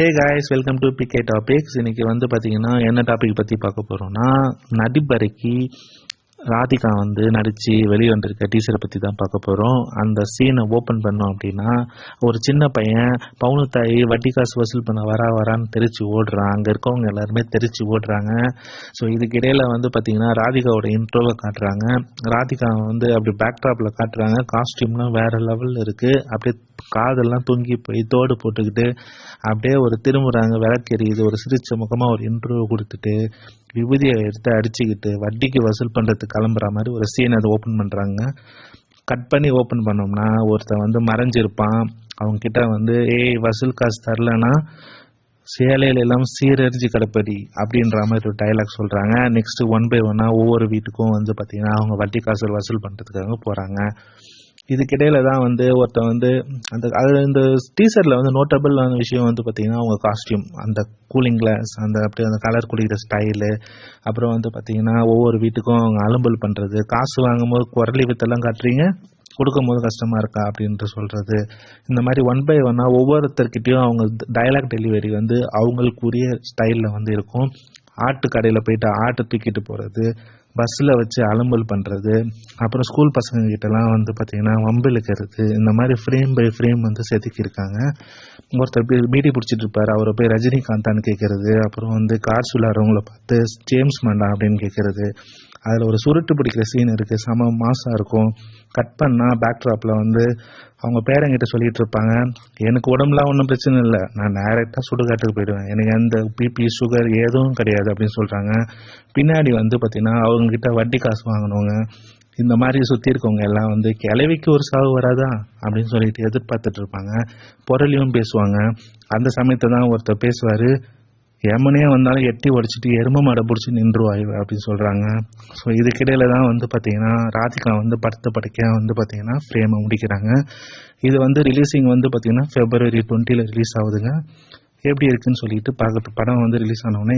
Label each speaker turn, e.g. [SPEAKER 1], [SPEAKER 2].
[SPEAKER 1] Hey guys welcome to PK topics இன்னைக்கு வந்து பார்த்தீங்கன்னா என்ன டாபிக் பற்றி பார்க்க போகிறோம்னா நடிப்பறைக்கு ராதிகா வந்து நடித்து வெளியே வந்திருக்க டீச்சரை பற்றி தான் பார்க்க போகிறோம் அந்த சீனை ஓப்பன் பண்ணோம் அப்படின்னா ஒரு சின்ன பையன் பவுனத்தாயி வட்டி காசு வசூல் பண்ண வரா வரான்னு தெரிச்சு ஓடுறான். அங்கே இருக்கவங்க எல்லாருமே தெரிச்சு ஓடுறாங்க. ஸோ இதுக்கு வந்து பார்த்தீங்கன்னா ராதிகாவோட இன்ட்ரோவை காட்டுறாங்க. ராதிகா வந்து அப்படி பேக்ட்ராப்பில் காட்டுறாங்க. காஸ்டியூம்லாம் வேறு லெவலில் இருக்குது அப்படியே காதெல்லாம் தொங்கி போய் தோடு போட்டுக்கிட்டு அப்படியே ஒரு திரும்புறாங்க விளக்கெரியுது ஒரு சிரிச்ச முகமாக ஒரு இன்டர்வியூ கொடுத்துட்டு விபூதியை எடுத்து அடிச்சுக்கிட்டு வட்டிக்கு வசூல் பண்ணுறதுக்கு கிளம்புற மாதிரி ஒரு சீன் அதை ஓப்பன் பண்ணுறாங்க கட் பண்ணி ஓப்பன் பண்ணோம்னா ஒருத்தன் வந்து மறைஞ்சிருப்பான். அவங்கக்கிட்ட வந்து ஏய் வசூல் காசு தரலன்னா சேலையில எல்லாம் சீரறிஞ்சு கிடப்படி அப்படின்ற மாதிரி ஒரு டைலாக் சொல்றாங்க. நெக்ஸ்ட் ஒன் பை ஒன்னா ஒவ்வொரு வீட்டுக்கும் வந்து பாத்தீங்கன்னா அவங்க வட்டி காசு வசூல் பண்றதுக்காக போறாங்க. இதுக்கிடையில தான் வந்து ஒருத்தன் வந்து அந்த அது இந்த டீசர்ல வந்து நோட்டபிளான விஷயம் வந்து பார்த்திங்கன்னா அவங்க காஸ்டியூம் அந்த கூலிங் கிளாஸ் அந்த அப்படியே அந்த கலர் குடிக்கிற ஸ்டைலு அப்புறம் வந்து பார்த்தீங்கன்னா ஒவ்வொரு வீட்டுக்கும் அவங்க அலும்பல் பண்ணுறது காசு வாங்கும்போது குரலி வித்தெல்லாம் காட்டுறீங்க கொடுக்கும்போது கஷ்டமா இருக்கா அப்படின்ட்டு சொல்றது. இந்த மாதிரி ஒன் பை ஒன்னா ஒவ்வொருத்தர்கிட்டையும் அவங்க டயலாக் டெலிவரி வந்து அவங்களுக்குரிய ஸ்டைலில் வந்து இருக்கும். ஆட்டு கடையில் போயிட்டு ஆட்டை தூக்கிட்டு போகிறது பஸ்ஸில் வச்சு அலம்பல் பண்ணுறது அப்புறம் ஸ்கூல் பசங்க கிட்டலாம் வந்து பார்த்திங்கன்னா வம்பிழுக்கிறது இந்த மாதிரி ஃப்ரேம் பை ஃப்ரேம் வந்து செதுக்கியிருக்காங்க. ஒருத்தர் பீ பீடி பிடிச்சிட்டு இருப்பார். அவரை போய் ரஜினிகாந்தான்னு கேட்கறது அப்புறம் வந்து கார்ஸ் விளாட்றவங்கள பார்த்து ஜேம்ஸ் மண்டா அப்படின்னு கேட்கறது அதில் ஒரு சுருட்டு பிடிக்கிற சீன் இருக்குது செம மாசாக இருக்கும். கட் பண்ணால் பேக்ட்ராப்பில் வந்து அவங்க பேரங்கிட்ட சொல்லிகிட்டு இருப்பாங்க. எனக்கு உடம்புலாம் ஒன்றும் பிரச்சனை இல்லை. நான் டைரெக்டாக சுடுகாட்டுக்கு போயிடுவேன். எனக்கு எந்த பிபி சுகர் எதுவும் கிடையாது அப்படின்னு சொல்கிறாங்க பின்னாடி வந்து பார்த்திங்கன்னா அவங்கக்கிட்ட வட்டி காசு வாங்கினவங்க இந்த மாதிரி சுற்றி இருக்கவங்க எல்லாம் வந்து கிளவிக்கு ஒரு சாவு வராதா? அப்படின்னு சொல்லிட்டு எதிர்பார்த்துட்டு இருப்பாங்க. பேசுவாங்க. அந்த சமயத்தை தான் ஒருத்தர் பேசுவார். எமனே வந்தாலும் எட்டி உடைச்சிட்டு எரும மாடை பிடிச்சி நின்றுவாய் அப்படின்னு சொல்கிறாங்க ஸோ இதுக்கிடையில தான் வந்து பார்த்தீங்கன்னா ராதிகா வந்து படத்தை படைக்க வந்து பார்த்தீங்கன்னா ஃப்ரேமை முடிக்கிறாங்க. இது வந்து ரிலீஸிங் வந்து பார்த்தீங்கன்னா ஃபெப்ரவரி டுவெண்ட்டியில் ரிலீஸ் ஆகுதுங்க. எப்படி இருக்குன்னு சொல்லிட்டு பார்க்க படம் வந்து ரிலீஸ் ஆனவுடனே